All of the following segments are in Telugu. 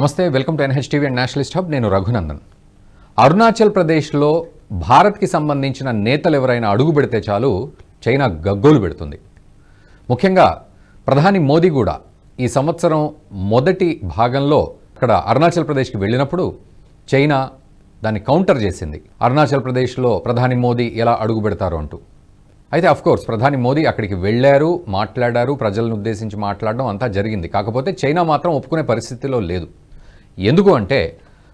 నమస్తే welcome to NH TV and nationalist hub. నేను రఘునందన్. అరుణాచల్ ప్రదేశ్లో భారత్కి సంబంధించిన నేతలు ఎవరైనా అడుగు పెడితే చాలు చైనా గగ్గోలు పెడుతుంది. ముఖ్యంగా ప్రధాని మోదీ కూడా ఈ సంవత్సరం మొదటి భాగంలో అక్కడ అరుణాచల్ ప్రదేశ్కి వెళ్ళినప్పుడు చైనా దాన్ని కౌంటర్ చేసింది. అరుణాచల్ ప్రదేశ్లో ప్రధాని మోదీ ఎలా అడుగు పెడతారు అంటూ. అయితే అఫ్కోర్స్ ప్రధాని మోదీ అక్కడికి వెళ్ళారు మాట్లాడారు ప్రజలను ఉద్దేశించి మాట్లాడడం అంతా జరిగింది. కాకపోతే చైనా మాత్రం ఒప్పుకునే పరిస్థితిలో లేదు. ఎందుకు అంటే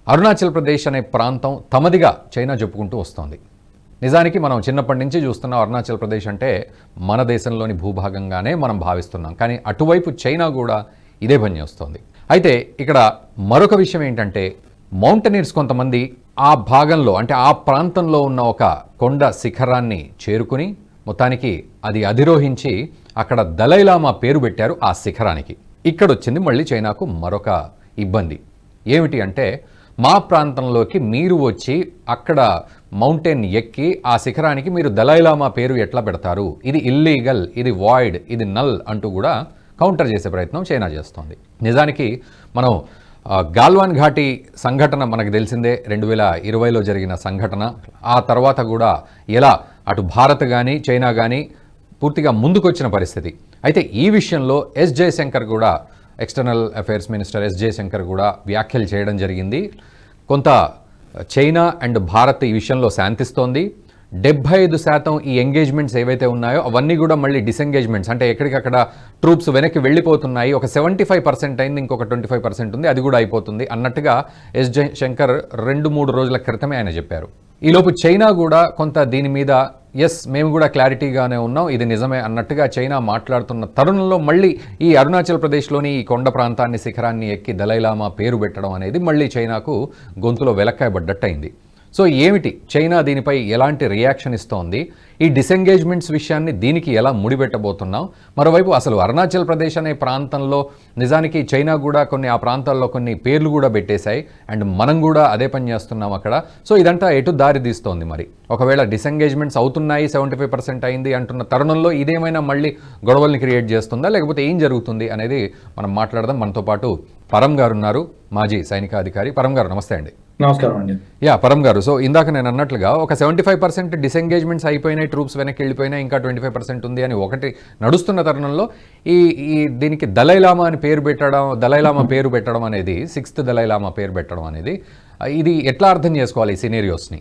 అరుణాచల్ ప్రదేశ్ అనే ప్రాంతం తమదిగా చైనా చెప్పుకుంటూ వస్తోంది. నిజానికి మనం చిన్నప్పటి నుంచి చూస్తున్న అరుణాచల్ ప్రదేశ్ అంటే మన దేశంలోని భూభాగంగానే మనం భావిస్తున్నాం. కానీ అటువైపు చైనా కూడా ఇదే పని చేస్తోంది అయితే ఇక్కడ మరొక విషయం ఏంటంటే మౌంటనీర్స్ కొంతమంది ఆ భాగంలో అంటే ఆ ప్రాంతంలో ఉన్న ఒక కొండ శిఖరాన్ని చేరుకుని మొత్తానికి అది అధిరోహించి అక్కడ దలైలామా పేరు పెట్టారు ఆ శిఖరానికి. ఇక్కడ వచ్చింది మళ్ళీ చైనాకు మరొక ఇబ్బంది. ఏమిటి అంటే మా ప్రాంతంలోకి మీరు వచ్చి అక్కడ మౌంటైన్ ఎక్కి ఆ శిఖరానికి మీరు దలైలామా పేరు ఎట్లా పెడతారు? ఇది ఇల్లీగల్ ఇది వాయిడ్ ఇది నల్ అంటూ కూడా కౌంటర్ చేసే ప్రయత్నం చైనా చేస్తోంది. నిజానికి మనం గాల్వాన్ ఘాటి సంఘటన మనకు తెలిసిందే. రెండు వేల ఇరవైలో జరిగిన సంఘటన. ఆ తర్వాత కూడా ఎలా అటు భారత్ కానీ చైనా కానీ పూర్తిగా ముందుకొచ్చిన పరిస్థితి. అయితే ఈ విషయంలో ఎస్ జయశంకర్ కూడా external affairs minister S Jaishankar కూడా వ్యాఖ్యలు చేయడం జరిగింది. కొంత చైనా అండ్ భారత్ ఈ విషయంలో శాంతిస్తోంది. డెబ్బై ఐదు శాతం ఈ ఎంగేజ్మెంట్స్ ఏవైతే ఉన్నాయో అవన్నీ కూడా మళ్ళీ డిసెంగేజ్మెంట్స్. అంటే ఎక్కడికక్కడ ట్రూప్స్ వెనక్కి వెళ్ళిపోతున్నాయి. ఒక సెవెంటీ ఫైవ్ పర్సెంట్ అయింది ఇంకొక ట్వంటీ ఫైవ్ పర్సెంట్ ఉంది. అది కూడా అయిపోతుంది అన్నట్టుగా ఎస్ జై శంకర్ రెండు మూడు రోజుల క్రితమే ఆయన చెప్పారు. ఈలోపు చైనా కూడా కొంత దీని మీద ఎస్ మేము కూడా క్లారిటీగానే ఉన్నాం. ఇది నిజమే అన్నట్టుగా చైనా మాట్లాడుతున్న తరుణంలో మళ్ళీ ఈ అరుణాచల్ ప్రదేశ్లోని ఈ కొండ ప్రాంతాన్ని శిఖరాన్ని ఎక్కి దలైలామా పేరు పెట్టడం అనేది మళ్ళీ చైనాకు గొంతులో వెలక్కాయబడ్డట్టయింది. సో ఏమిటి? చైనా దీనిపై ఎలాంటి రియాక్షన్ ఇస్తోంది? ఈ డిసెంగేజ్మెంట్స్ విషయాన్ని దీనికి ఎలా ముడిపెట్టబోతున్నాం? మరోవైపు అసలు అరుణాచల్ ప్రదేశ్ అనే ప్రాంతంలో నిజానికి చైనా కూడా కొన్ని ఆ ప్రాంతాల్లో కొన్ని పేర్లు కూడా పెట్టేశాయి. అండ్ మనం కూడా అదే పని చేస్తున్నాం అక్కడ. సో ఇదంతా ఎటు దారి తీస్తోంది మరి? ఒకవేళ డిసెంగేజ్మెంట్స్ అవుతున్నాయి సెవెంటీ ఫైవ్ పర్సెంట్ అయింది అంటున్న తరుణంలో ఇదేమైనా మళ్ళీ గొడవల్ని క్రియేట్ చేస్తుందా? లేకపోతే ఏం జరుగుతుంది అనేది మనం మాట్లాడదాం. మనతో పాటు పరం గారు ఉన్నారు మాజీ సైనికాధికారి. పరం గారు నమస్తే అండి. నమస్కారం అండి. యా పరం గారు. సో ఇందాక నేను అన్నట్లుగా ఒక సెవెంటీ ఫైవ్ పర్సెంట్ డిసెంగేజ్మెంట్స్ అన్ని ట్రూప్స్ వెనక్కి వెళ్ళిపోయినా ఇంకా ట్వంటీ ఫైవ్ పర్సెంట్ ఉంది అని ఒకటి నడుస్తున్న తరుణంలో ఈ ఈ దీనికి దలైలామా అని పేరు పెట్టడం దలైలామా పేరు పెట్టడం అనేది సిక్స్త్ దలైలామా పేరు పెట్టడం అనేది ఇది ఎట్లా అర్థం చేసుకోవాలి ఈ సినేరియోస్ని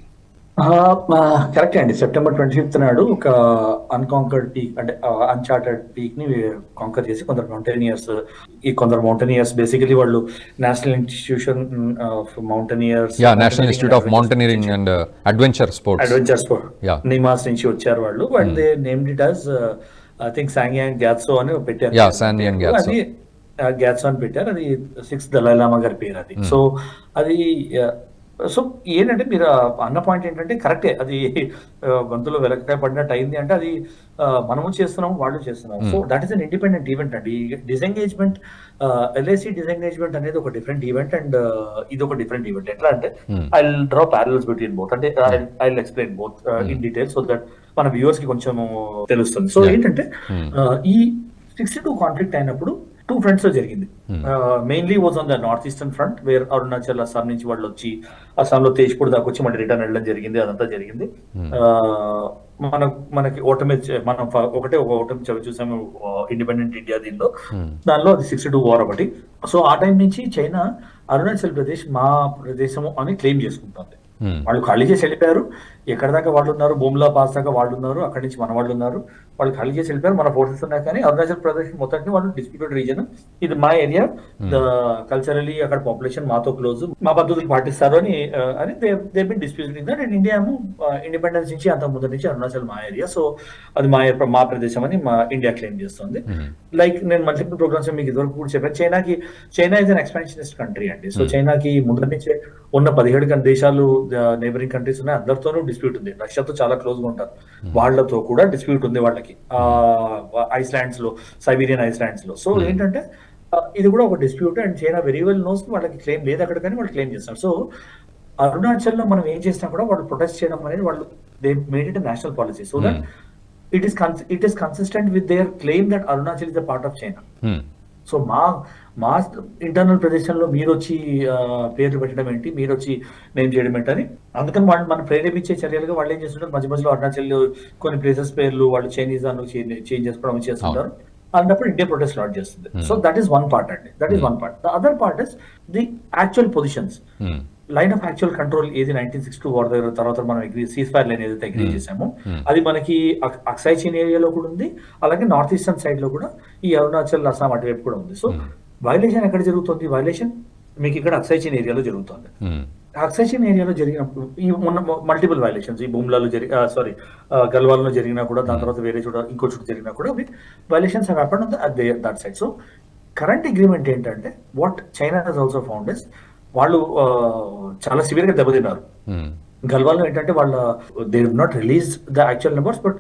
కరెక్ట్ అండి. సెప్టెంబర్ ట్వంటీ ఫిఫ్త్ నాడు ఒక అన్కాంకర్డ్ పీక్ అంటే అన్చార్టెడ్ పీక్ని కాంకర్ చేసి కొందరు మౌంటైనియర్స్ ఈ కొందరు మౌంటైనియర్స్ బేసికలీ వాళ్ళు national institution of mountaineers national institute of mountaineering and adventure sports. Adventure sport. NIMAS నుంచి వచ్చారు వాళ్ళు but they named it as I think Tsangyang Gyatso అని పెట్టారు. అది గ్యాట్సో అని పెట్టారు. అది సిక్స్ దళైలామా గారి పేరు అది. సో అది సో ఏంటంటే మీరు అన్న పాయింట్ ఏంటంటే కరెక్టే. అది గొంతులో వెలకాయ పడినట్టు అయింది అంటే అది మనము చేస్తున్నాం వాళ్ళు చేస్తున్నాం so that is an independent event అండి. డిసెంగేజ్మెంట్ ఎల్ఐసి డిసెంగేజ్మెంట్ అనేది ఒక డిఫరెంట్ ఈవెంట్ అండ్ ఇది ఒక డిఫరెంట్ ఈవెంట్ ఎట్లా అంటే I draw parallels between both అంటే I explain both in detail so that మన వ్యూవర్స్కి కొంచెం తెలుస్తుంది. సో ఏంటంటే ఆ, ఈ సిక్స్టీ టూ కాన్ఫ్లిక్ట్ అయినప్పుడు టూ ఫ్రంట్స్లో జరిగింది. Mainly was on the north eastern front where Arunachal Assam నుంచి వాళ్ళు వచ్చి అస్సాంలో తేజ్పూర్ దాకా వచ్చి మళ్ళీ రిటర్న్ వెళ్ళడం జరిగింది అదంతా జరిగింది. ఆ, మన మనకి ఓటమి మనం ఒకటే ఒక ఓటమి చవి చూసాము ఇండిపెండెంట్ ఇండియా దీనిలో. దానిలో అది సిక్స్టీ టూ వార్ ఒకటి. సో ఆ టైం నుంచి చైనా అరుణాచల్ ప్రదేశ్ మా ప్రదేశము అని క్లెయిమ్ చేసుకుంటుంది. Hmm. వాళ్ళు ఖాళీ చేసి వెళ్ళిపోయారు. ఎక్కడ దాకా వాళ్ళు ఉన్నారు? బొమ్లా పాస్ దాకా వాళ్ళు ఉన్నారు. అక్కడి నుంచి మన వాళ్ళు ఉన్నారు. వాళ్ళు ఖాళీ చేసి వెళ్ళిపోయారు. మన ఫోర్సెస్ ఉన్నాయి కానీ అరుణాచల్ ప్రదేశ్ మొత్తానికి వాళ్ళు డిస్ప్యూటెడ్ రీజన్ ఇది మా ఏరియా కల్చరలీ అక్కడ పాపులేషన్ మాతో క్లోజ్ మా పద్ధతులు పాటిస్తారు అని ఆ, అని they been disputed in and India independence నుంచి అంత ముందు నుంచి అరుణాచల్ మా ఏరియా సో అది మా మా ప్రదేశం అని మా ఇండియా క్లెయిమ్ చేస్తుంది. లైక్ నేను మల్టిపుల్ ప్రోగ్రామ్స్ మీకు ఇదివరకు కూడా చెప్పాను. చైనాకి China is an expansionist country అండి. సో చైనాకి ముందు నుంచే ఉన్న పదిహేడు దేశాలు నేబరింగ్ కంట్రీస్ ఉన్నాయి. అందరితోనూ డిస్ప్యూట్ ఉంది. రష్యాతో చాలా క్లోజ్గా ఉంటారు. వాళ్ళతో కూడా డిస్ప్యూట్ ఉంది వాళ్ళకి. ఆ ఐస్లాండ్స్లో సైబీరియన్ ఐస్లాండ్స్లో. సో ఏంటంటే ఆ, ఇది కూడా ఒక dispute and China very well knows వాళ్ళకి క్లెయిమ్ లేదు అక్కడ కానీ వాళ్ళు క్లెయిమ్ చేస్తారు. సో అరుణాచల్లో మనం ఏం చేసినా కూడా వాళ్ళు ప్రొటెస్ట్ చేయడం అనేది వాళ్ళు they made it national policy so that it is it is consistent with their claim that Arunachal is the part of China so మా మా ఇంటర్నల్ ప్రదేశంలో మీరు వచ్చి పేర్లు పెట్టడం ఏంటి? మీరు వచ్చి నేమ్ చేయడం ఏంటని అందుకని వాళ్ళు మనం ప్రేరేపించే చర్యలుగా వాళ్ళు ఏం చేస్తుంటారు? మధ్య మధ్యలో అరుణాచల్ కొన్ని ప్లేసెస్ పేర్లు వాళ్ళు చైనీస్ అను చేంజ్ చేసుకోవడం చేస్తుంటారు. అన్నప్పుడు ఇండియా ప్రొటెస్ట్ లాట్ చేస్తుంది. So that is one part అండి. That is one part the other part is the actual positions. Line of actual control ఏది నైన్టీన్ సిక్స్టీ వార్ దగ్గర తర్వాత మనం అగ్రీ సీజ్ ఫైర్ లైన్ ఏదైతే అగ్రీ చేసామో అది మనకి అక్- అక్సాయ్ చీన్ ఏరియాలో కూడా ఉంది. అలాగే నార్త్ ఈస్టర్న్ సైడ్లో కూడా ఈ అరుణాచల్ అస్సాం అటువైపు కూడా ఉంది. సో వైలేషన్ ఎక్కడ జరుగుతుంది? వైలేషన్ మీకు ఇక్కడ అక్సాయ్ చీన్ ఏరియాలో జరుగుతుంది. అక్సెషన్ ఏరియాలో జరిగినప్పుడు ఈ మొన్న మల్టిపుల్ వైలేషన్స్ ఈ భూములలో జరిగి సారీ గల్వాల్లో జరిగినా కూడా దాని తర్వాత వేరే చోట ఇంకో చోట జరిగినా కూడా అవి violations happened that side so current agreement ఏంటంటే what China has also found is వాళ్ళు చాలా సివియర్గా దెబ్బతిన్నారు. మ్మ్. గల్వాల్లో ఏంటంటే వాళ్ళ they not release the actual numbers but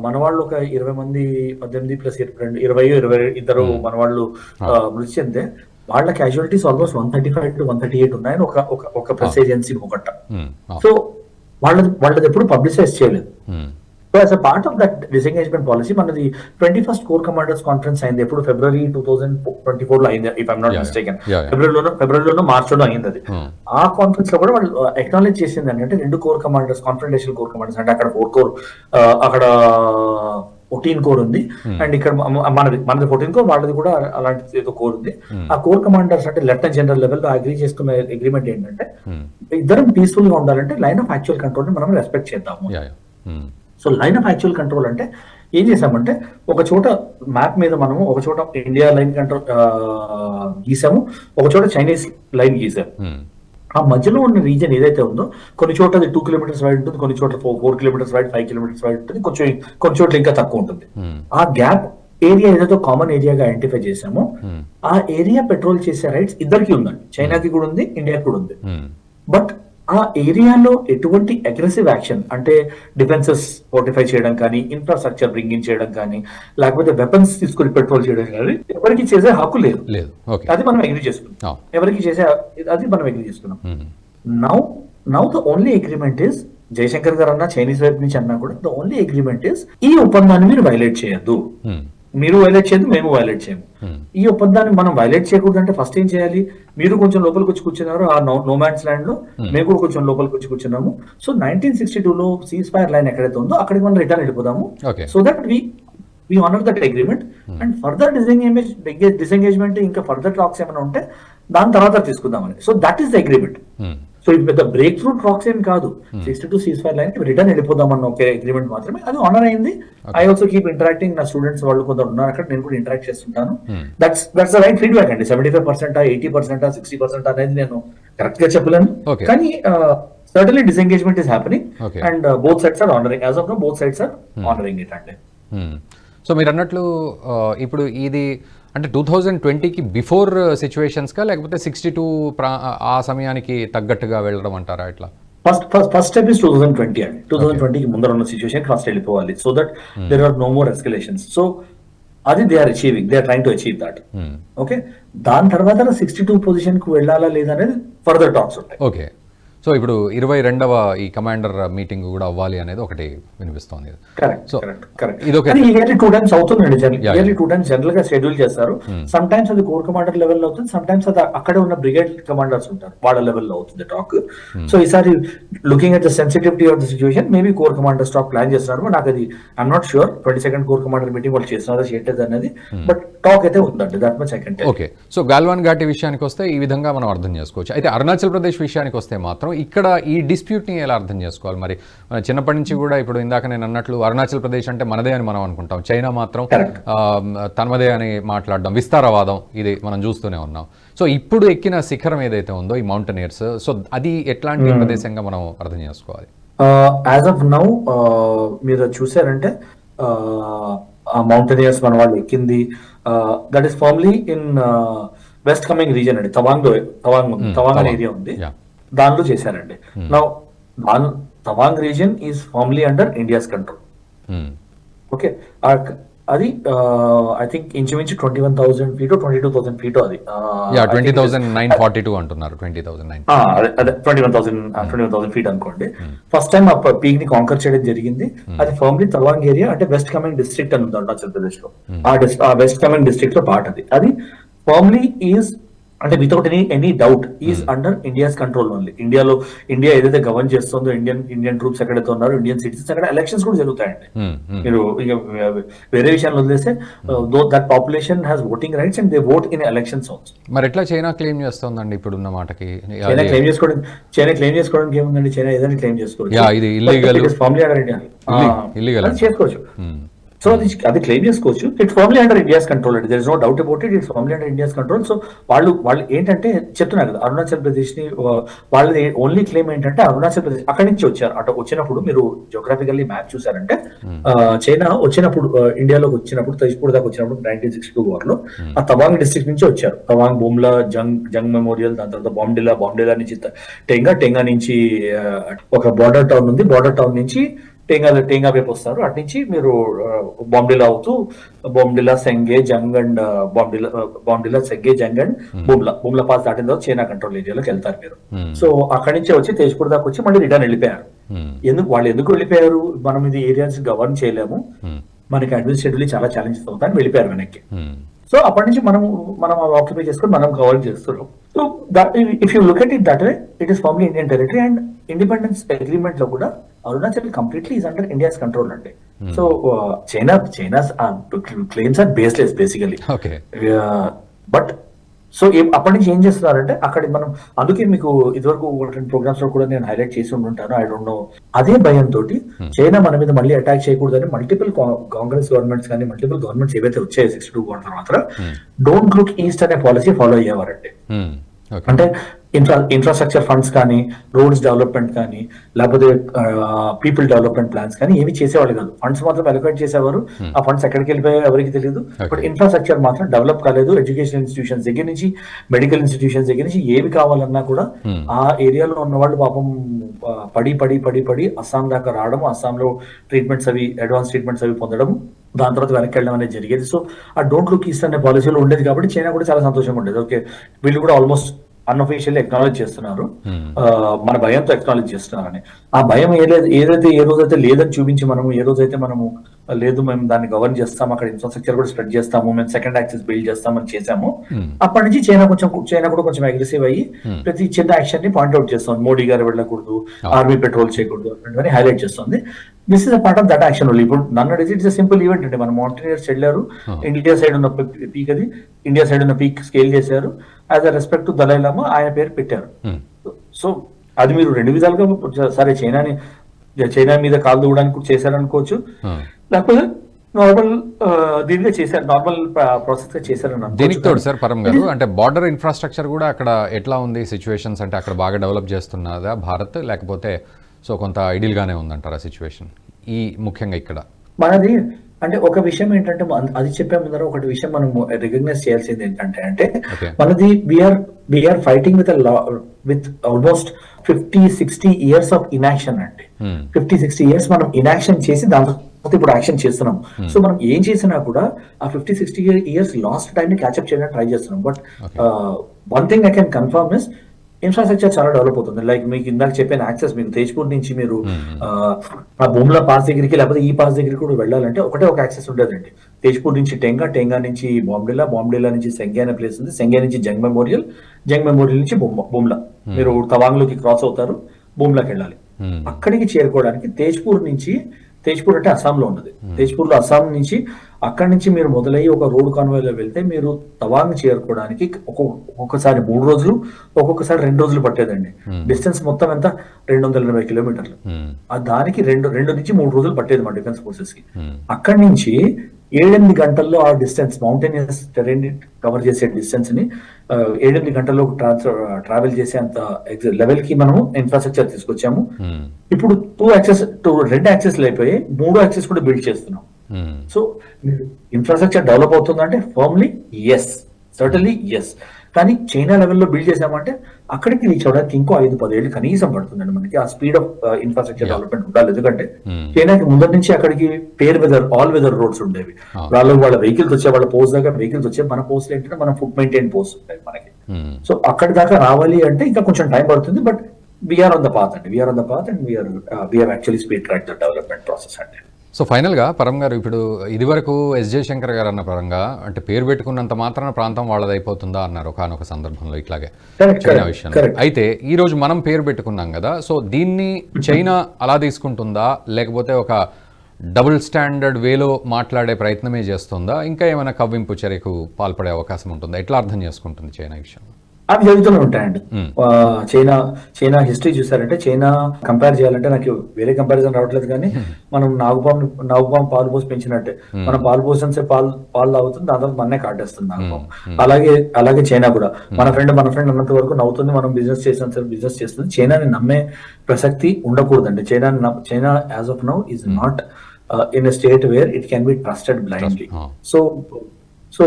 మన వాళ్ళు ఒక ఇరవై మంది పద్దెనిమిది ప్లస్ రెండు ఇరవై ఇరవై ఇద్దరు మన వాళ్ళు ఆ, మృతి చెందితే వాళ్ళ casualties almost one thirty five to one thirty eight ఉన్నాయని ఒక ఒక ఒక ప్రెస్ ఏజెన్సీ ఒకట. సో వాళ్ళది వాళ్ళది ఎప్పుడు పబ్లిసైజ్ చేయలేదు. మ్మ్. So as a part of that disengagement policy మనది twenty first core commanders conference అయింది ఎప్పుడు ఫిబ్రవరి టూ థౌసండ్ ట్వంటీ ఫోర్లో అయింది ఇఫ్ ఐమ్ నాట్. మిస్టేకెన్. ఫిబ్రవరిలోనో ఫిబ్రవరిలోనో మార్చిలో అయింది అది Hmm. ఆ కాన్ఫరెన్స్లో కూడా వాళ్ళు ఎక్నాలెడ్జ్ చేసింది ఏంటంటే రెండు corps commanders confidential corps commanders అంటే అక్కడ ఫోర్ కోర్ అక్కడ ఫోర్టీన్ కోర్ ఉంది అండ్ ఇక్కడ మ- మనది మనది ఫోర్టీన్ కోర్ వాళ్ళది కూడా అలాంటి ఏదో కోర్ ఉంది ఆ కోర్ కమాండర్స్ అంటే లెఫ్టినెంట్ జనరల్ లెవెల్లో అగ్రీ చేసుకున్న అగ్రిమెంట్ ఏంటంటే మ్మ్. ఇద్దరం పీస్ఫుల్గా ఉండాలంటే లైన్ ఆఫ్ యాక్చువల్ కంట్రోల్ని మనం రెస్పెక్ట్ చేద్దాము. So line of actual control అంటే ఏం చేసామంటే ఒక చోట మ్యాప్ మీద మనము ఒక చోట ఇండియా లైన్ కంట్రోల్ గీసాము ఒక చోట చైనీస్ లైన్ గీసాము మ్మ్. ఆ మధ్యలో ఉన్న రీజన్ ఏదైతే ఉందో కొన్ని చోట్ల అది టూ కిలోమీటర్స్ వైడ్ ఉంటుంది కొన్ని చోట్ల four four kilometers wide five kilometers wide ఉంటుంది కొంచెం కొన్ని చోట్ల ఇంకా తక్కువ ఉంటుంది మ్మ్. ఆ గ్యాప్ ఏరియా ఏదైతే కామన్ ఏరియాగా ఐడెంటిఫై చేసామో. ఆ ఏరియా పెట్రోల్ చేసే రైట్స్ ఇద్దరికి ఉందండి చైనాకి కూడా ఉంది ఇండియాకి కూడా ఉంది. బట్ ఆ ఏరియాలో ఎటువంటి అగ్రెసివ్ యాక్షన్ అంటే డిఫెన్సెస్ ఫోర్టిఫై చేయడం కానీ ఇన్ఫ్రాస్ట్రక్చర్ బ్రింగింగ్ చేయడం కానీ లేకపోతే వెపన్స్ తీసుకుని పెట్రోల్ చేయడం కానీ ఎవరికి చేసే హక్కు లేదు లేదు అది మనం అగ్రి చేసుకున్నాం. ఎవరికి చేసే అది మనం అగ్రి చేసుకున్నాం. Now now the only agreement is Jaishankar గారు అన్న చైనీస్ వైపు నుంచి అన్నా కూడా ద ఓన్లీ అగ్రిమెంట్ ఇస్ ఈ ఒప్పందాన్ని మీరు వైలేట్ చేయొద్దు. మీరు వైలేట్ చేయదు మేము వైలేట్ చేయము. మ్మ్. ఈ ఒప్పందాన్ని మనం వైలేట్ చేయకూడదు అంటే ఫస్ట్ ఏం చేయాలి? మీరు కొంచెం లోపలికి వచ్చి కూర్చున్నారు ఆ నో నోమాన్స్ ల్యాండ్లో మేము కూడా కొంచెం లోపలికి వచ్చి కూర్చున్నాము. సో నైన్టీన్ సిక్స్టీ టూ లో సీజ్ ఫైర్ లైన్ ఎక్కడైతే ఉందో అక్కడికి మనం రిటర్న్ వెళ్ళిపోదాము. So that we we honour that agreement and further disengage disengagement ఇంకా ఫర్దర్ టాక్స్ ఏమైనా ఉంటే దాని తర్వాత తీసుకుందామని so that is the agreement. So ఇది పెద్ద బ్రేక్ త్రూ టాక్స్ ఏం కాదు sixty two ceasefire line return వెళ్ళిపోదామన్న ఒక అగ్రిమెంట్ మాత్రమే. అది ఆనర్ అయింది. ఐ ఆల్సో కీప్ ఇంటరాక్టింగ్ నా స్టూడెంట్స్ వాళ్ళు కొందరు ఉన్నారు. అక్కడ నేను కూడా ఇంటరాక్ట్ చేస్తుంటాను. Hmm. That's that's the right feedback అండి. Seventy five percent eighty percent sixty percent అనేది నేను కరెక్ట్గా చెప్పలేను. కానీ certainly disengagement is happening. And both sides are honouring as of no both sides are honouring it అండి. సో మీరు అన్నట్లు ఇప్పుడు ఇది అంటే టూ థౌజండ్ ట్వంటీకి బిఫోర్ సిచ్యువేషన్స్కా లేకపోతే సిక్స్టీ టూ ప్రా ఆ సమయానికి తగ్గట్టుగా వెళ్ళడం అంటారా ఇట్లా? First first first step is two thousand twenty అండి. టూ థౌసండ్ ట్వంటీకి ముందర ఉన్న సిచ్యువేషన్ ఫస్ట్ వెళ్ళిపోవాలి. So that there are no more escalations so అది they are achieving they are trying to achieve that. Okay దాని తర్వాత సిక్స్టీ టూ పొజిషన్కు వెళ్ళాలా లేదా అనేది ఫర్దర్ టాక్స్ ఉంటాయి. ఓకే సో ఇప్పుడు ఇరవై రెండవ ఈ కమాండర్ మీటింగ్ కూడా అవ్వాలి అనేది ఒకటి వినిపిస్తోంది. కానీ ఇయర్లీ టూ టైమ్స్ అవుతుందండి Yeah, ఇయర్లీ టూ టైమ్స్ జనరల్గా షెడ్యూల్ చేస్తారు. సమ్ టైమ్స్ అది కోర్ కమాండర్ లెవెల్ అవుతుంది సమ్ టైమ్స్ అది అక్కడే ఉన్న బ్రిగేడ్ కమాండర్స్ ఉంటారు వాళ్ళ లెవెల్లో అవుతుంది టాక్ సో ఈసారి looking at the sensitivity of the situation maybe corps commander talk plan చేస్తున్నారు నాకు అది I'm not sure twenty second corps commander meeting వాళ్ళు చేస్తున్నారా చేయట్లేదు అనేది. బట్ టాక్ అయితే ఉందండి that much I can okay so Galwan Ghaati విషయానికి వస్తే ఈ విధంగా మనం అర్థం చేసుకోవచ్చు. అయితే అరుణాచల్ ప్రదేశ్ విషయానికి వస్తే మాత్రం ఇక్కడ ఈ డిస్ప్యూట్ని ఎలా అర్థం చేసుకోవాలి? మరి చిన్నప్పటి నుంచి కూడా ఇప్పుడు ఇందాక నేను అన్నట్లు అరుణాచల్ ప్రదేశ్ అంటే మనదే అని మనం అనుకుంటాం. చైనా మాత్రం తనమదే అని మాట్లాడడం విస్తారవాదం ఇది మనం చూస్తూనే ఉన్నాం. సో ఇప్పుడు ఎక్కిన శిఖరం ఏదైతే ఉందో ఈ మౌంటైనియర్స్ సో అది ఎట్లాంటి ప్రదేశంగా మనం అర్థం చేసుకోవాలి? యాజ్ ఆఫ్ నౌ మీరు చూసారంటే ఆ మౌంటైనియర్స్ మన వాళ్ళు ఎక్కింది. That is firmly in West Kameng region అండి. తవాంగ్ తవాంగ్ ఉంది తవాంగ్ అనే. ఏరియా ఉంది. దానిలో చేశారండి. నౌ దాని Tawang region is firmly under India's control. Okay అది ఐ థింక్ ఇంచుమించు twenty one thousand feet twenty two thousand feet అది twenty thousand nine forty two అంటున్నారు ట్వంటీ థౌసండ్ నైన్ అదే twenty one thousand twenty one thousand feet అనుకోండి. ఫస్ట్ టైం ఆ పీక్ని కాంకర్ చేయడం జరిగింది. అది ఫర్మ్లీ తవాంగ్ ఏరియా అంటే వెస్ట్ కమింగ్ డిస్ట్రిక్ట్ అని ఉంది అరుణాచల్ ప్రదేశ్లో ఆ వెస్ట్ కమింగ్ డిస్ట్రిక్ట్లో పార్ట్ అది అది ఫర్మ్లీ ఈజ్ అంటే without any any doubt is under India's control only ఇండియాలో ఇండియా ఏదైతే గవర్న్ చేస్తుందో ఇండియన్ ఇండియన్ ట్రూప్స్ ఎక్కడైతే ఉన్నారో ఇండియన్ సిటిజన్స్ అక్కడ ఎలక్షన్స్ కూడా జరుగుతాయండి. మ్మ్, మ్మ్. మీరు ఇక వేరే విషయాలు వదిలేస్తే though that population has voting rights and they vote in elections also మరి ఎట్లా చైనా క్లెయిమ్ చేస్తోందండి ఇప్పుడున్న మాటకి? చైనా క్లెయిమ్ చేసుకోవడం చైనా క్లెయిమ్ చేసుకోవడానికి ఏముందండి? చైనా ఏదైనా క్లెయిమ్ చేసుకోవచ్చు. ఇది Ille- illegal. చేసుకోవచ్చు. మ్మ్. సో అది అది క్లెయిమ్ చేసుకోవచ్చు. It's firmly under India's control అండి. There is no doubt about it it's firmly under India's control so వాళ్ళు వాళ్ళు ఏంటంటే చెప్తున్నారు కదా అరుణాచల్ ప్రదేశ్ని వాళ్ళది ఓన్లీ క్లెయిమ్ ఏంటంటే అరుణాచల్ ప్రదేశ్ అక్కడి నుంచి వచ్చారు. అటు వచ్చినప్పుడు మీరు జోగ్రఫికల్లీ మ్యాప్ చూసారంటే ఆ, చైనా వచ్చినప్పుడు ఇండియాలోకి వచ్చినప్పుడు తైజ్పూర్ దాకా వచ్చినప్పుడు నైన్టీన్ సిక్స్టీ టూ వార్లో ఆ తవాంగ్ డిస్ట్రిక్ట్ నుంచి వచ్చారు. తవాంగ్ బూమ్లా జంగ్ జంగ్ మెమోరియల్ దాని తర్వాత బాండిలా బాండిలా నుంచి టెంగా టెంగా నుంచి ఒక బార్డర్ టౌన్ ఉంది. బార్డర్ టౌన్ నుంచి టేంగా టేంగా వైపు వస్తారు అటు నుంచి మీరు బాంబిలా అవుతూ Bomdila Senge Jang and Bomdila Bomdila Senge Jang and Bumla Bumla pass దాటిన తర్వాత చైనా కంట్రోల్ ఏరియాలోకి వెళ్తారు మీరు మ్మ్. సో అక్కడి నుంచి వచ్చి తేజ్పూర్ దాకా వచ్చి మళ్ళీ రిటర్న్ వెళ్ళిపోయారు మ్మ్. ఎందుకు వాళ్ళు ఎందుకు వెళ్ళిపోయారు మనం ఇది ఏరియాస్ గవర్న్ చేయలేము. మనకి అడ్మినిస్ట్రేటివ్లీ చాలా ఛాలెంజెస్ అవుతాయని వెళ్ళిపోయారు వెనక్కి. సో అప్పటి నుంచి మనం మనం ఆక్యుపై చేసుకొని మనం కవర్ చేస్తున్నాం so if you look at it that way it is firmly Indian territory and independence అగ్రిమెంట్లో కూడా Arunachal completely is under India's control అండి. So China China's claims are baseless basically but so అప్పటి నుంచి ఏం చేస్తున్నారంటే అక్కడ మనం అందుకే మీకు ఇదివరకు రెండు ప్రోగ్రామ్స్లో కూడా నేను హైలైట్ చేసి ఉంటుంటాను ఐ డోంట్ నో అదే భయంతో చైనా మన మీద మళ్ళీ అటాక్ చేయకూడదని మల్టిపుల్ కాంగ్రెస్ గవర్నమెంట్స్ కానీ మల్టిపుల్ గవర్నమెంట్స్ ఏవైతే వచ్చాయి సిక్స్టీ టూ తర్వాత డోంట్ లుక్ ఈస్ట్ అనే పాలసీ ఫాలో అయ్యేవారండి. ఓకే అంటే ఇన్ఫ్రా ఇన్ఫ్రాస్ట్రక్చర్ ఫండ్స్ కానీ రోడ్స్ డెవలప్మెంట్ కానీ లేకపోతే పీపుల్ డెవలప్మెంట్ ప్లాన్స్ కానీ ఏమి చేసేవాళ్ళు కాదు. ఫండ్స్ మాత్రం అలొకేట్ చేసేవారు. ఆ ఫండ్స్ ఎక్కడికి వెళ్ళిపోయాయో ఎవరికి తెలియదు బట్ ఇన్ఫ్రాస్ట్రక్చర్ మాత్రం డెవలప్ కాలేదు. ఎడ్యుకేషన్ ఇన్స్టిట్యూషన్స్ దగ్గర నుంచి మెడికల్ ఇన్స్టిట్యూషన్స్ దగ్గర నుంచి ఏవి కావాలన్నా కూడా ఆ ఏరియాలో ఉన్న వాళ్ళు పాపం పడి పడి పడి పడి అస్సాం దాకా రావడం అస్సాంలో ట్రీట్మెంట్స్ అవి అడ్వాన్స్ ట్రీట్మెంట్స్ అవి పొందడం దాని తర్వాత వెనక్కి వెళ్ళడం అనేది జరిగేది. సో ఆ డోంట్ లుక్ ఈస్ట్ అనే పాలసీలో ఉండేది కాబట్టి చైనా కూడా చాలా సంతోషంగా ఉండేది. ఓకే వీళ్ళు కూడా ఆల్మోస్ట్ అన్అఫీషియల్ ఎక్నాలజ్ చేస్తున్నారు. ఆ, మన భయంతో ఎక్నాలజ్ చేస్తున్నారని ఆ భయం ఏదైతే ఏ రోజైతే లేదని చూపించి మనము ఏ రోజైతే మనము లేదు మేము దాన్ని గవర్న్ చేస్తాము అక్కడ ఇన్ఫ్రాస్ట్రక్చర్ కూడా స్ప్రెడ్ చేస్తాము మేము సెకండ్ యాక్సెస్ బిల్డ్ చేస్తామని చేసాము మ్మ్. అప్పటి నుంచి చైనా కొంచెం చైనా కూడా కొంచెం అగ్రెసివ్ అయ్యి Hmm. ప్రతి చిన్న యాక్షన్ని పాయింట్అవుట్ చేస్తుంది మోడీ గారు వెళ్ళకూడదు. ఆర్మీ పెట్రోల్ చేయకూడదు అని హైలైట్ చేస్తుంది this is a part of that action only ఇప్పుడు నన్ను అడిగితే ఇట్స్ సింపుల్ ఈవెంట్ అండి. మన మౌంటైనర్స్ వెళ్ళారు. ఇండియా సైడ్ ఉన్న పీక్ అది. ఇండియా సైడ్ ఉన్న పీక్ స్కేల్ చేశారు. As a respect to Dalai Lama ఆయన పేరు పెట్టారు. సో అది మీరు రెండు విధాలుగా సరే చైనాని చైనా మీద కాలు దూవడానికి కూడా చేశారనుకోవచ్చు. లేకపోతే నార్మల్ దీనిగా చేశారు. నార్మల్ ప్రాసెస్గా చేశారని దీనికి. తోడు సార్ పరం గారు. అంటే బార్డర్ ఇన్ఫ్రాస్ట్రక్చర్ కూడా అక్కడ ఎట్లా ఉంది? సిచ్యువేషన్స్ అంటే అక్కడ బాగా డెవలప్ చేస్తున్నదా భారత్? లేకపోతే సో కొంత ఐడియల్గానే ఉందంటారా సిచ్యువేషన్ ఈ ముఖ్యంగా ఇక్కడ. మనది అంటే ఒక విషయం ఏంటంటే అది చెప్పే ముందర ఒకటి విషయం మనం రికగ్నైజ్ చేయాల్సింది ఏంటంటే అంటే. మనది we are we are fighting with with almost fifty sixty years of inaction అండి. ఫిఫ్టీ సిక్స్టీ ఇయర్స్ మనం ఇనాక్షన్ చేసి దాని తర్వాత ఇప్పుడు యాక్షన్ చేస్తున్నాం. సో మనం ఏం చేసినా కూడా ఆ fifty sixty years lost time ని క్యాచ్అప్ చేయడానికి ట్రై చేస్తున్నాం. But one thing I can confirm is infrastructure చాలా డెవలప్ అవుతుంది. లైక్ మీకు ఇందాక చెప్పిన యాక్సెస్ మీకు తేజ్పూర్ నుంచి మీరు ఆ, భూముల పాస్ దగ్గరికి లేకపోతే ఈ పాస్ దగ్గరికి కూడా వెళ్ళాలంటే ఒకటే ఒక యాక్సెస్ ఉండదండి. తేజ్పూర్ నుంచి టెంగా టెంగా నుంచి బాంబేలా బాంబేలా నుంచి సెంగే అనే ప్లేస్ ఉంది. సెంగే నుంచి జంగ్ మెమోరియల్ జంగ్ మెమోరియల్ నుంచి బొమ్మ- బొమ్లా మీరు తవాంగ్లోకి క్రాస్ అవుతారు బొమ్లాకి వెళ్ళాలి. అక్కడికి చేరుకోవడానికి తేజ్పూర్ నుంచి తేజ్పూర్ అంటే అస్సాంలో ఉన్నది. తేజ్పూర్లో అస్సాం నుంచి అక్కడి నుంచి మీరు మొదలయ్యి ఒక రోడ్ కాన్వాయ్లో వెళ్తే మీరు తవాంగ్ చేరుకోవడానికి ఒక్కొక్క- ఒక్కొక్కసారి మూడు రోజులు ఒక్కొక్కసారి రెండు రోజులు పట్టేదండి. డిస్టెన్స్ మొత్తం ఎంత? రెండు వందల ఎనభై కిలోమీటర్లు దానికి రెండు రెండు నుంచి మూడు రోజులు పట్టేది మా డిఫెన్స్ ఫోర్సెస్కి. అక్కడి నుంచి ఏడెనిమిది గంటల్లో ఆ డిస్టెన్స్ మౌంటైనియస్ టెరెన్ కవర్ చేసే డిస్టెన్స్ని ఏడెనిమిది గంటల్లో ట్రావెల్ చేసే అంత లెవెల్కి మనము ఇన్ఫ్రాస్ట్రక్చర్ తీసుకొచ్చాము మ్మ్. ఇప్పుడు టూ యాక్సెస్ టూ రెండు యాక్సెస్ అయిపోయి మూడో యాక్సెస్ కూడా బిల్డ్ చేస్తున్నాం. సో ఇన్ఫ్రాస్ట్రక్చర్ డెవలప్ అవుతుందంటే ఫర్మ్లీ ఎస్ సర్టన్లీ ఎస్ కానీ చైనా లెవెల్లో బిల్డ్ చేసామంటే అక్కడికి రీచ్ అవడానికి ఇంకో ఐదు పదేళ్ళు కనీసం పడుతుందండి మనకి. ఆ స్పీడ్ ఆఫ్ ఇన్ఫ్రాస్ట్రక్చర్ డెవలప్మెంట్ ఉండాలి. ఎందుకంటే Hmm. చైనాకి ముందర నుంచి అక్కడికి fair weather all weather roads ఉండేవి. వాళ్ళు వాళ్ళ వెహికల్స్ వచ్చే వాళ్ళ పోస్ట్ దాకా వెహికల్స్ వచ్చే మన పోస్ట్ ఏంటంటే మన ఫుడ్ మెయింటైన్ పోస్ట్ ఉంటాయి మనకి. సో అక్కడి దాకా రావాలి అంటే ఇంకా కొంచెం టైం పడుతుంది but we are on the path అండి. We are on the path and we are we have actually speed track the development process అండి. సో ఫైనల్గా పరం గారు ఇప్పుడు ఇదివరకు ఎస్ జయశంకర్ గారు అన్న పరంగా అంటే పేరు పెట్టుకున్నంత మాత్రాన ప్రాంతం వాళ్ళది అయిపోతుందా అన్నారు ఒకనొక సందర్భంలో ఇట్లాగే చైనా విషయంలో. correct. అయితే ఈ రోజు మనం పేరు పెట్టుకున్నాం కదా సో దీన్ని చైనా అలా తీసుకుంటుందా లేకపోతే ఒక డబుల్ స్టాండర్డ్ వేలో మాట్లాడే ప్రయత్నమే చేస్తుందా ఇంకా ఏమైనా కవ్వింపు చర్యకు పాల్పడే అవకాశం ఉంటుందా? ఎట్లా అర్థం చేసుకుంటుంది చైనా విషయం అవి జరుగుతూనే ఉంటాయండి? చైనా చైనా హిస్టరీ చూసారంటే చైనా కంపేర్ చేయాలంటే నాకు వేరే కంపారిజన్ రావట్లేదు కానీ మనం నాగుపాము నాగుపాము పాలు పోసి పెంచినట్టే. మనం పాలు పోసినంత పాలు పాలు తాగుతుంది దాని తర్వాత మన్నే కాటేస్తుంది నాగుపాము అలాగే అలాగే చైనా కూడా. మన ఫ్రెండ్ మన ఫ్రెండ్ అన్నంత వరకు నవ్వుతుంది మనం బిజినెస్ చేసినంత బిజినెస్ చేస్తుంది. చైనాని నమ్మే ప్రసక్తి ఉండకూడదండి. China China as of now is not in state where it can be trusted blindly. So so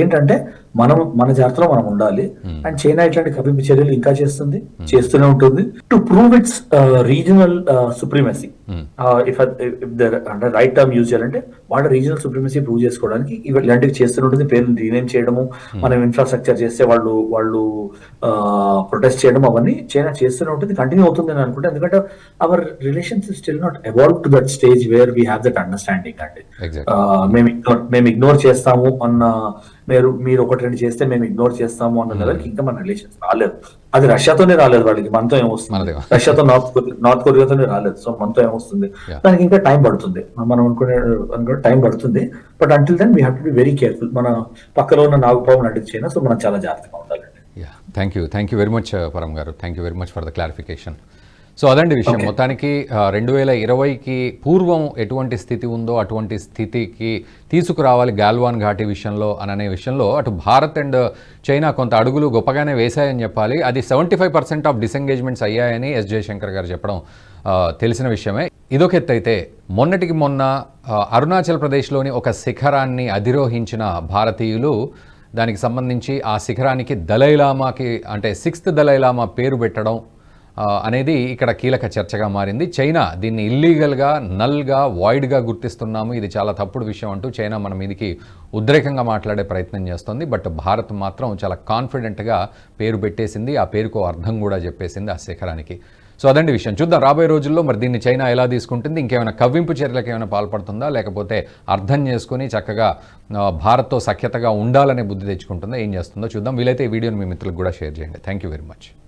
ఏంటంటే మనం మన జాగ్రత్తలో మనం ఉండాలి. అండ్ చైనా ఇట్లాంటి కవింపు చర్యలు ఇంకా చేస్తుంది. చేస్తూనే ఉంటుంది. To prove its regional supremacy if అంటే రైట్ టర్మ్ యూజ్ చేయాలంటే వాళ్ళ రీజనల్ సుప్రీమసీ ప్రూవ్ చేసుకోవడానికి ఇవి ఇలాంటివి చేస్తూనే ఉంటుంది. పేర్లు రీనేమ్ చేయడము మనం ఇన్ఫ్రాస్ట్రక్చర్ చేస్తే వాళ్ళు వాళ్ళు ప్రొటెస్ట్ చేయడం అవన్నీ చైనా చేస్తూనే ఉంటుంది. కంటిన్యూ అవుతుంది అని అనుకుంటే ఎందుకంటే our relations still not evolve to that stage where we have that understanding అండి మేము ఇగ్నోర్ మేము ఇగ్నోర్ చేస్తాము అన్న మీరు మీరు ఒకటి రెండు చేస్తే మేము ఇగ్నోర్ చేస్తాము అన్న లెవెల్కి ఇంకా మన రిలేషన్స్ రాలేదు. అది రష్యాతోనే రాలేదు వాళ్ళకి మనతో ఏమొస్తుంది. రష్యాతో నార్త్ కొరియా నార్త్ కొరియాతోనే రాలేదు సో మనతో ఏమొస్తుంది. దానికి ఇంకా టైం పడుతుంది. మనం అనుకునే అనుకునే టైం పడుతుంది. But until then we have to be very careful మన పక్కలో ఉన్న నాగపాము నడిచి చైనా సో మనం చాలా జాగ్రత్తగా ఉండాలండి. Thank you thank you very much Param గారు. Thank you very much for the clarification so అదండి విషయం. మొత్తానికి రెండు వేల ఇరవైకి పూర్వం ఎటువంటి స్థితి ఉందో అటువంటి స్థితికి తీసుకురావాలి గాల్వాన్ ఘాటి విషయంలో అననే విషయంలో అటు భారత్ అండ్ చైనా కొంత అడుగులు గొప్పగానే వేశాయని చెప్పాలి. అది seventy five percent of disengagements అయ్యాయని ఎస్ జయశంకర్ గారు చెప్పడం తెలిసిన విషయమే. ఇదొక ఎత్తు అయితే మొన్నటికి మొన్న అరుణాచల్ ప్రదేశ్లోని ఒక శిఖరాన్ని అధిరోహించిన భారతీయులు దానికి సంబంధించి ఆ శిఖరానికి దలైలామాకి అంటే సిక్స్త్ దలైలామా పేరు పెట్టడం అనేది ఇక్కడ కీలక చర్చగా మారింది. చైనా దీన్ని ఇల్లీగల్గా నల్గా వాయిడ్గా గుర్తిస్తున్నాము. ఇది చాలా తప్పుడు విషయం అంటూ చైనా మన మీదకి ఉద్రేకంగా మాట్లాడే ప్రయత్నం చేస్తుంది. బట్ భారత్ మాత్రం చాలా కాన్ఫిడెంట్గా పేరు పెట్టేసింది. ఆ పేరుకు అర్థం కూడా చెప్పేసింది ఆ శిఖరానికి. సో అదండి విషయం. చూద్దాం రాబోయే రోజుల్లో మరి దీన్ని చైనా ఎలా తీసుకుంటుంది? ఇంకేమైనా కవ్వింపు చర్యలకు ఏమైనా పాల్పడుతుందా? లేకపోతే అర్థం చేసుకుని చక్కగా భారత్తో సఖ్యతగా ఉండాలనే బుద్ధి తెచ్చుకుంటుందా? ఏం చేస్తుందో చూద్దాం. వీలైతే ఈ వీడియోని మీ మిత్రులకు కూడా షేర్ చేయండి. Thank you very much.